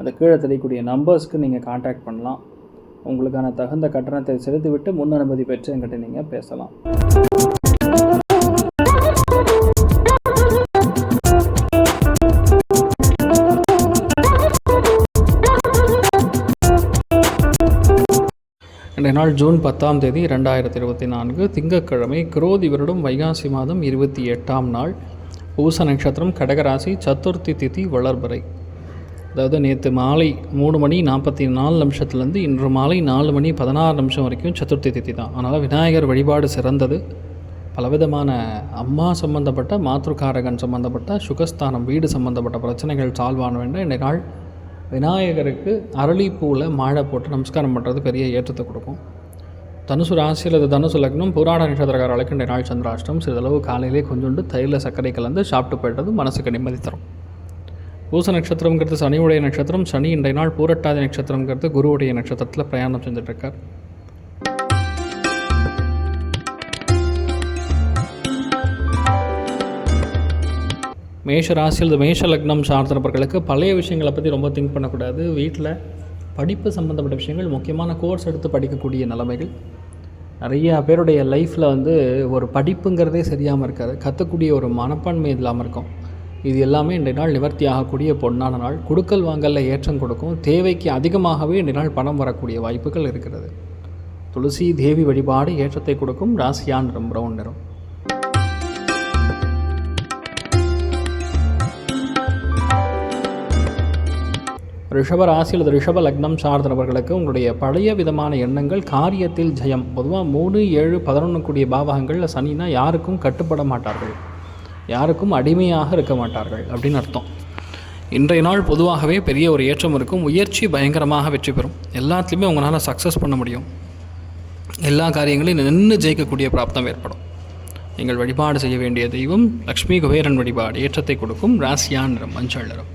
அந்த கீழே தெரியக்கூடிய நம்பர்ஸ்க்கு நீங்கள் காண்டாக்ட் பண்ணலாம். உங்களுக்கான தகுந்த கட்டணத்தை செலுத்திவிட்டு முன் அனுமதி பெற்று என்கிட்ட நீங்கள் பேசலாம். இன்றைய நாள் ஜூன் பத்தாம் தேதி ரெண்டாயிரத்தி இருபத்தி நான்கு திங்கட்கிழமை குரோதி வருடம் வைகாசி மாதம் இருபத்தி எட்டாம் நாள் பூச நட்சத்திரம் கடகராசி சதுர்த்தி திதி வளர்பறை. அதாவது நேற்று மாலை மூணு மணி நாற்பத்தி நாலு நிமிஷத்துலேருந்து இன்று மாலை நாலு மணி பதினாறு நிமிஷம் வரைக்கும் சதுர்த்தி திதி தான். அதனால் விநாயகர் வழிபாடு சிறந்தது. பலவிதமான அம்மா சம்பந்தப்பட்ட மாத்ருகாரகன் சம்பந்தப்பட்ட சுகஸ்தானம் வீடு சம்பந்தப்பட்ட பிரச்சனைகள் சால்வ் ஆன வேண்டும் இன்றைய நாள் விநாயகருக்கு அரளிப்பூவில் மாழை போட்டு நமஸ்காரம் பண்ணுறது பெரிய ஏற்றத்தை கொடுக்கும். தனுசு ராசியில் அல்லது தனுசு லக்னம் புராண நட்சத்திரக்காரர்களுக்கு இன்றைய நாள் சந்திராஷ்டம் சிறிதளவு காலையிலே கொஞ்சோண்டு தயிரில் சர்க்கரை கலந்து சாப்பிட்டு போயிட்டது மனசுக்கு நிம்மதி தரும். பூச நட்சத்திரங்கிறது சனியுடைய நட்சத்திரம் சனி இன்றைய நாள் பூரட்டாதி நட்சத்திரங்கிறது குருவுடைய நட்சத்திரத்தில் பிரயாணம் செஞ்சிட்ருக்கார். மேஷ ராசியில் மேஷ லக்னம் சார்ந்தவர்களுக்கு பழைய விஷயங்களை பற்றி ரொம்ப திங்க் பண்ணக்கூடாது. வீட்டில் படிப்பு சம்மந்தப்பட்ட விஷயங்கள் முக்கியமான கோர்ஸ் எடுத்து படிக்கக்கூடிய நிலைமைகள். நிறையா பேருடைய லைஃப்பில் வந்து ஒரு படிப்புங்கிறதே சரியாமல் இருக்காது. கற்றுக்கூடிய ஒரு மனப்பான்மை இல்லாமல் இருக்கும். இது எல்லாமே இன்றைய நாள் நிவர்த்தி ஆகக்கூடிய பொன்னான நாள். கொடுக்கல் வாங்கலில் ஏற்றம் கொடுக்கும். தேவைக்கு அதிகமாகவே இன்றைய நாள் பணம் வரக்கூடிய வாய்ப்புகள் இருக்கிறது. துளசி தேவி வழிபாடு ஏற்றத்தை கொடுக்கும் ராசியான் நிறம் ப்ரௌன் நிறம். ரிஷப ராசி அல்லது ரிஷப லக்னம் சார்ந்தவர்களுக்கு உங்களுடைய பழைய விதமான எண்ணங்கள் காரியத்தில் ஜெயம். பொதுவாக மூணு ஏழு பதினொன்று கூடிய பாவகங்களில் சனினா யாருக்கும் கட்டுப்பட மாட்டார்கள். யாருக்கும் அடிமையாக இருக்க மாட்டார்கள் அப்படின்னு அர்த்தம். இன்றைய நாள் பொதுவாகவே பெரிய ஒரு ஏற்றம் இருக்கும். முயற்சி பயங்கரமாக வெற்றி பெறும். எல்லாத்துலேயுமே உங்களால் சக்ஸஸ் பண்ண முடியும். எல்லா காரியங்களையும் நின்று ஜெயிக்கக்கூடிய பிராப்தம் ஏற்படும். நீங்கள் வழிபாடு செய்ய வேண்டிய தெய்வம் லக்ஷ்மி குபேரன் வழிபாடு ஏற்றத்தை கொடுக்கும். ராசியான் நிறம் மஞ்சள் நிறம்.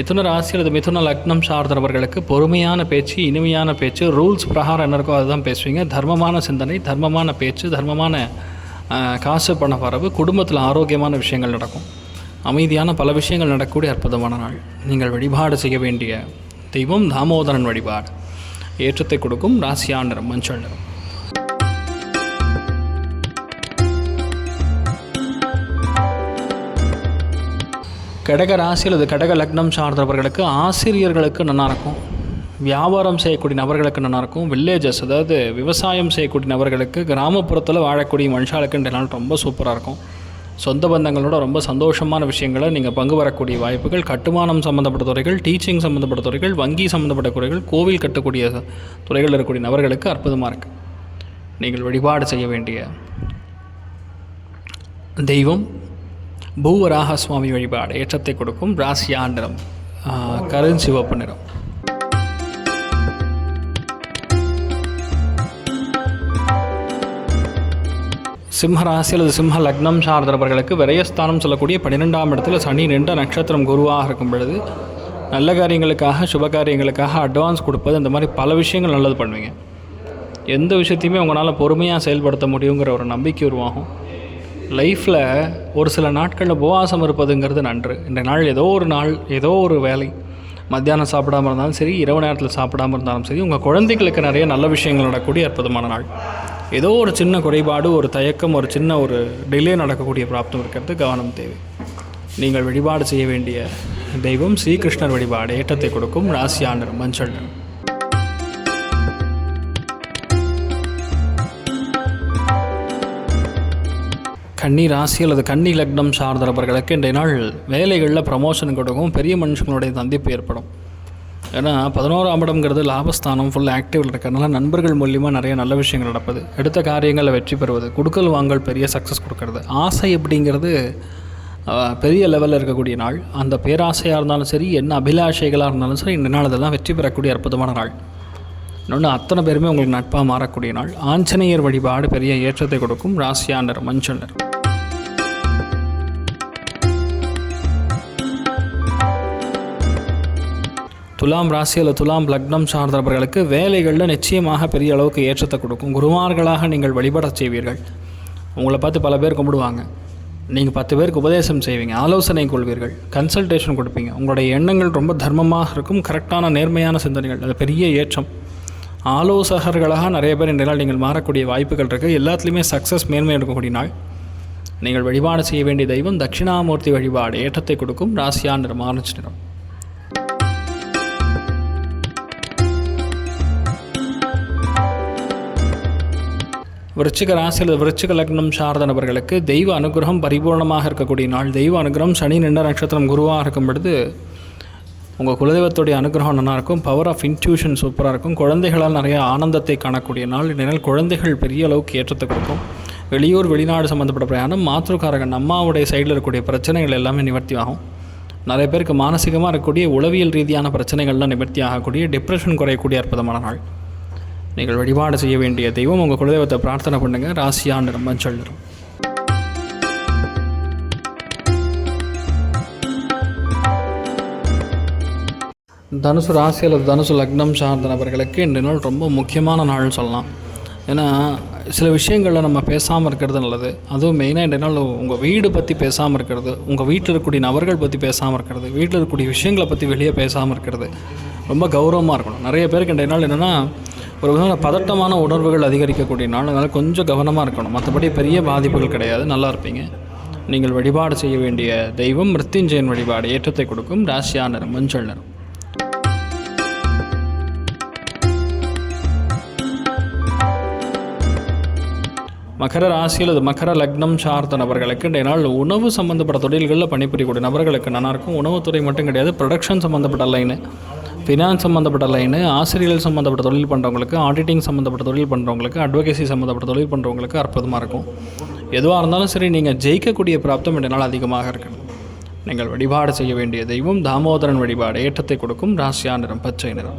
மிதுன ராசி அல்லது மிதுன லக்னம் சார்ந்தவர்களுக்கு பொறுமையான பேச்சு இனிமையான பேச்சு ரூல்ஸ் பிரகாரம் என்ன இருக்கோ அதுதான் பேசுவீங்க. தர்மமான சிந்தனை தர்மமான பேச்சு தர்மமான காசு பண வரவு குடும்பத்தில் ஆரோக்கியமான விஷயங்கள் நடக்கும். அமைதியான பல விஷயங்கள் நடக்கக்கூடிய அற்புதமான நாள். நீங்கள் வழிபாடு செய்ய வேண்டிய தெய்வம் தாமோதரன் வழிபாடு. ஏற்றத்தை கொடுக்கும் ராசியா நிறம் மஞ்சள் நிறம். கடக ராசி அல்லது கடக லக்னம் சார்ந்தவர்களுக்கு ஆசிரியர்களுக்கு நல்லாயிருக்கும் வியாபாரம் செய்யக்கூடிய நபர்களுக்கு நல்லாயிருக்கும் வில்லேஜஸ் அதாவது விவசாயம் செய்யக்கூடிய நபர்களுக்கு கிராமப்புறத்தில் வாழக்கூடிய மனுஷாளுக்கு இந்த நாள் ரொம்ப சூப்பராக இருக்கும். சொந்த பந்தங்களோட ரொம்ப சந்தோஷமான விஷயங்களை நீங்கள் பங்கு வரக்கூடிய வாய்ப்புகள் கட்டுமானம் சம்மந்தப்பட்ட துறைகள் டீச்சிங் சம்மந்தப்பட்ட துறைகள் வங்கி சம்மந்தப்பட்ட துறைகள் கோவில் கட்டக்கூடிய துறைகள் இருக்கக்கூடிய நபர்களுக்கு அற்புதமாக இருக்குது நீங்கள் வழிபாடு செய்ய வேண்டிய தெய்வம் பூவராக சுவாமி வழிபாடு ஏற்றத்தை கொடுக்கும் ராசி ஆண்டனம் கருஞ்சிவப்பு நிறம். சிம்ம ராசி அல்லது சிம்ம லக்னம் சார்ந்தவர்களுக்கு விரயஸ்தானம் சொல்லக்கூடிய பன்னிரெண்டாம் இடத்துல சனி நின்ற நட்சத்திரம் குருவாக இருக்கும் பொழுது நல்ல காரியங்களுக்காக சுப காரியங்களுக்காக அட்வான்ஸ் கொடுப்பது இந்த மாதிரி பல விஷயங்கள் நல்லது பண்ணுவீங்க. எந்த விஷயத்தையுமே உங்களால் பொறுமையாக செயல்படுத்த முடியுங்கிற ஒரு நம்பிக்கை உருவாகும். லைஃப்பில் ஒரு சில நாட்களில் உபவாசம் இருப்பதுங்கிறது நன்று. இந்த நாள் ஏதோ ஒரு நாள் ஏதோ ஒரு வேலை மத்தியானம் சாப்பிடாம இருந்தாலும் சரி இரவு நேரத்தில் சாப்பிடாம இருந்தாலும் சரி உங்கள் குழந்தைகளுக்கு நிறைய நல்ல விஷயங்கள் நடக்கக்கூடிய அற்புதமான நாள். ஏதோ ஒரு சின்ன குறைபாடு ஒரு தயக்கம் ஒரு சின்ன ஒரு டிலே நடக்கக்கூடிய பிராப்தம் இருக்கிறது கவனம் தேவை. நீங்கள் வழிபாடு செய்ய வேண்டிய தெய்வம் ஸ்ரீகிருஷ்ணர் வழிபாடு ஏற்றத்தை கொடுக்கும் ராசியானர் மஞ்சள் கன்னி ராசி அல்லது கன்னி லக்னம் சார்ந்தவர்களுக்கு இன்றைய நாள் வேலைகளில் ப்ரமோஷன் கொடுக்கும். பெரிய மனுஷங்களுடைய சந்திப்பு ஏற்படும். ஏன்னா பதினோராம் இடம்ங்கிறது லாபஸ்தானம் ஃபுல் ஆக்டிவில் இருக்கிறதுனால நண்பர்கள் மூலியமாக நிறைய நல்ல விஷயங்கள் நடப்பது. எடுத்த காரியங்களில் வெற்றி பெறுவது. கொடுக்கல் வாங்கல் பெரிய சக்ஸஸ் கொடுக்கறது. ஆசை அப்படிங்கிறது பெரிய லெவலில் இருக்கக்கூடிய நாள். அந்த பேராசையாக இருந்தாலும் சரி என்ன அபிலாஷைகளாக இருந்தாலும் சரி இந்த நாள் அதெல்லாம் வெற்றி பெறக்கூடிய அற்புதமான நாள். இன்னொன்று அத்தனை பேருமே உங்களுக்கு நட்பாக மாறக்கூடிய நாள். ஆஞ்சநேயர் வழிபாடு பெரிய ஏற்றத்தை கொடுக்கும். ராசியாண்டர் மஞ்சள் துலாம் ராசியில் துலாம் லக்னம் சார்ந்தவர்களுக்கு வேலைகளில் நிச்சயமாக பெரிய அளவுக்கு ஏற்றத்தை கொடுக்கும். குருமார்களாக நீங்கள் வழிபட செய்வீர்கள். உங்களை பார்த்து பல பேர் கும்பிடுவாங்க. நீங்கள் பத்து பேருக்கு உபதேசம் செய்வீங்க. ஆலோசனை கொள்வீர்கள். கன்சல்டேஷன் கொடுப்பீங்க. உங்களுடைய எண்ணங்கள் ரொம்ப தர்மமாக இருக்கும். கரெக்டான நேர்மையான சிந்தனைகள். அது பெரிய ஏற்றம். ஆலோசகர்களாக நிறைய பேர் இன்றைய நாள் நீங்கள் மாறக்கூடிய வாய்ப்புகள் இருக்குது எல்லாத்துலேயுமே சக்ஸஸ் மேன்மை எடுக்கக்கூடிய நாள். நீங்கள் வழிபாடு செய்ய வேண்டிய தெய்வம் தட்சிணாமூர்த்தி வழிபாடு. ஏற்றத்தை கொடுக்கும். ராசியா நிறம் ஆரஞ்சு நிறம். விருச்சிக ராசியில் விருச்சிக லக்னம் சார்ந்த நபர்களுக்கு தெய்வ அனுகிரகம் பரிபூர்ணமாக இருக்கக்கூடிய நாள். தெய்வ அனுகிரகம் சனி நின்ற நட்சத்திரம் குருவாக இருக்கும் பொழுது உங்கள் குலதெய்வத்துடைய அனுகிரகம் நல்லாயிருக்கும் பவர் ஆஃப் இன்ட்யூஷன் சூப்பராக இருக்கும். குழந்தைகளால் நிறைய ஆனந்தத்தை காணக்கூடிய நாள். இதனால் குழந்தைகள் பெரிய அளவுக்கு ஏற்றத்தை கொடுக்கும். வெளியூர் வெளிநாடு சம்மந்தப்பட்ட பிரயாணம் மாற்றுக்காரகன் அம்மாவுடைய சைடில் இருக்கக்கூடிய பிரச்சனைகள் எல்லாமே நிவர்த்தி ஆகும். நிறைய பேருக்கு மானசீகமாக இருக்கக்கூடிய உளவியல் ரீதியான பிரச்சனைகள்லாம் நிவர்த்தி ஆகக்கூடிய டிப்ரெஷன் குறையக்கூடிய அற்புதமான நாள். நீங்கள் வழிபாடு செய்ய வேண்டிய தெய்வம் உங்கள் குலதெய்வத்தை பிரார்த்தனை பண்ணுங்கள் ராசியான நிறம் மஞ்சள் நிறம். தனுசு ராசி அல்லது தனுசு லக்னம் சார்ந்த நபர்களுக்கு இந்த நாள் ரொம்ப முக்கியமான நாள்னு சொல்லலாம். ஏன்னா சில விஷயங்களில் நம்ம பேசாமல் இருக்கிறது நல்லது. அதுவும் மெயினாக இந்த நாள் உங்கள் வீடு பற்றி பேசாமல் இருக்கிறது உங்கள் வீட்டில் இருக்கக்கூடிய நபர்கள் பற்றி பேசாமல் இருக்கிறது வீட்டில் இருக்கக்கூடிய விஷயங்களை பற்றி வெளியே பேசாமல் இருக்கிறது. ரொம்ப கௌரவமாக இருக்கணும். நிறைய பேருக்கு இந்த நாள் என்னென்னா ஒரு விதமான பதட்டமான உணர்வுகள் அதிகரிக்கக்கூடிய நாள் அதனால் கொஞ்சம் கவனமாக இருக்கணும். மற்றபடி பெரிய பாதிப்புகள் கிடையாது. நல்லா இருப்பீங்க. நீங்கள் வழிபாடு செய்ய வேண்டிய தெய்வம் மிருத்யுஞ்சயன் வழிபாடு ஏற்றத்தை கொடுக்கும் ராசியா நிறம் மஞ்சள் நிறம். மகர ராசியில் அது மகர லக்னம் சார்ந்த நபர்களுக்கு இன்றைய நாள் உணவு சம்மந்தப்பட்ட தொழில்களில் பணிபுரியக்கூடிய நபர்களுக்கு நல்லா இருக்கும் உணவுத்துறை மட்டும் கிடையாது ப்ரொடக்ஷன் சம்மந்தப்பட்ட லைனு ஃபினான்ஸ் சம்மந்தப்பட்ட லைனு ஆசிரியர்கள் சம்மந்தப்பட்ட தொழில் பண்ணுறவங்களுக்கு ஆடிட்டிங் சம்மந்தப்பட்ட தொழில் பண்ணுறவங்களுக்கு அட்வொகேசி சம்மந்தப்பட்ட தொழில் பண்ணுறவங்களுக்கு அற்புதமாக இருக்கும். எதுவாக இருந்தாலும் சரி நீங்கள் ஜெயிக்கக்கூடிய பிராப்தம் இன்றைய நாள் அதிகமாக இருக்கு. நீங்கள் வழிபாடு செய்ய வேண்டிய தெய்வம் தாமோதரன் வழிபாடு ஏற்றத்தை கொடுக்கும் ராசியா நிறம் பச்சை நிறம்.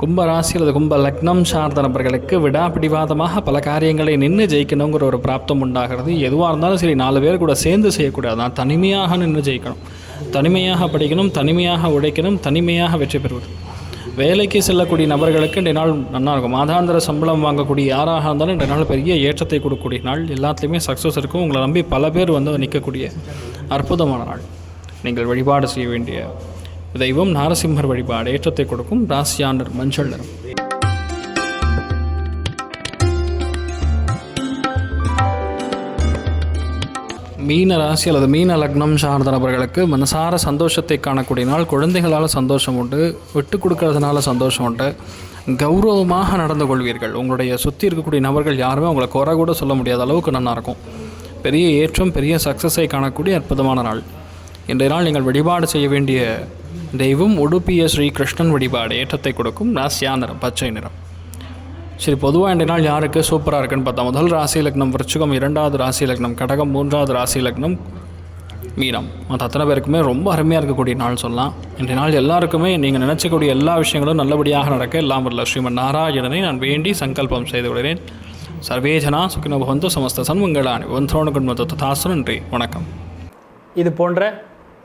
கும்ப ராசி அல்லது கும்ப லக்னம் சார்ந்த நபர்களுக்கு விடாபிடிவாதமாக பல காரியங்களை நின்று ஜெயிக்கணுங்கிற ஒரு பிராப்தம் உண்டாகிறது. எதுவாக இருந்தாலும் சரி நாலு பேர் கூட சேர்ந்து செய்யக்கூடாது. நான் தனிமையாக நின்று ஜெயிக்கணும். தனிமையாக படிக்கணும் தனிமையாக உழைக்கணும் தனிமையாக வெற்றி பெறுவது. வேலைக்கு செல்லக்கூடிய நபர்களுக்கு இந்த நாள் நல்லா இருக்கும். மாதாந்திர சம்பளம் வாங்கக்கூடிய யாராக இருந்தாலும் இந்த நாள் பெரிய ஏற்றத்தை கொடுக்கக்கூடிய நாள். எல்லாத்துலேயுமே சக்ஸஸ் இருக்கும். உங்களை நம்பி பல பேர் வந்து நிற்கக்கூடிய அற்புதமான நாள். நீங்கள் வழிபாடு செய்ய வேண்டிய தெய்வம் நாரசிம்மர் வழிபாடு ஏற்றத்தை கொடுக்கும் ராசியாண்டர் மஞ்சள் நிறம் மீன ராசி அல்லது மீன லக்னம் சார்ந்த நபர்களுக்கு மனசார சந்தோஷத்தை காணக்கூடிய நாள் குழந்தைகளால் சந்தோஷம் உண்டு விட்டு கொடுக்கறதுனால சந்தோஷம் உண்டு கௌரவமாக நடந்து கொள்வீர்கள் உங்களுடைய சுற்றி இருக்கக்கூடிய நபர்கள் யாருமே உங்களை குறை கூட சொல்ல முடியாத அளவுக்கு நல்லா இருக்கும் பெரிய ஏற்றம் பெரிய சக்ஸஸை காணக்கூடிய அற்புதமான நாள் இன்றைய நாள் நீங்கள் வழிபாடு செய்ய வேண்டிய தெய்வம் உடுப்பிய ஸ்ரீ கிருஷ்ணன் வழிபாடு ஏற்றத்தை கொடுக்கும் ராசியா நிறம் பச்சை நிறம். சரி பொதுவாக இந்த நாள் யாருக்கு சூப்பராக இருக்குன்னு பார்த்தா முதல் ராசி லக்னம் விருச்சிகம் இரண்டாவது ராசி லக்னம் கடகம் மூன்றாவது ராசி லக்னம் மீனம். மற்ற அத்தனை பேருக்குமே ரொம்ப அருமையாக இருக்கக்கூடிய நாள் சொல்லலாம். இன்றைய நாள் எல்லாருக்குமே நீங்கள் நினச்சக்கூடிய எல்லா விஷயங்களும் நல்லபடியாக நடக்க எல்லாம் வரல ஸ்ரீமன் நாராயணனை நான் வேண்டி சங்கல்பம் செய்து விடுகிறேன் சர்வேஜனா சுக்கினோ பவந்து சமஸ்த சன்மங்களானி. ஒன்றோனு குண்மத்து ததாசு நன்றி. வணக்கம். இது போன்ற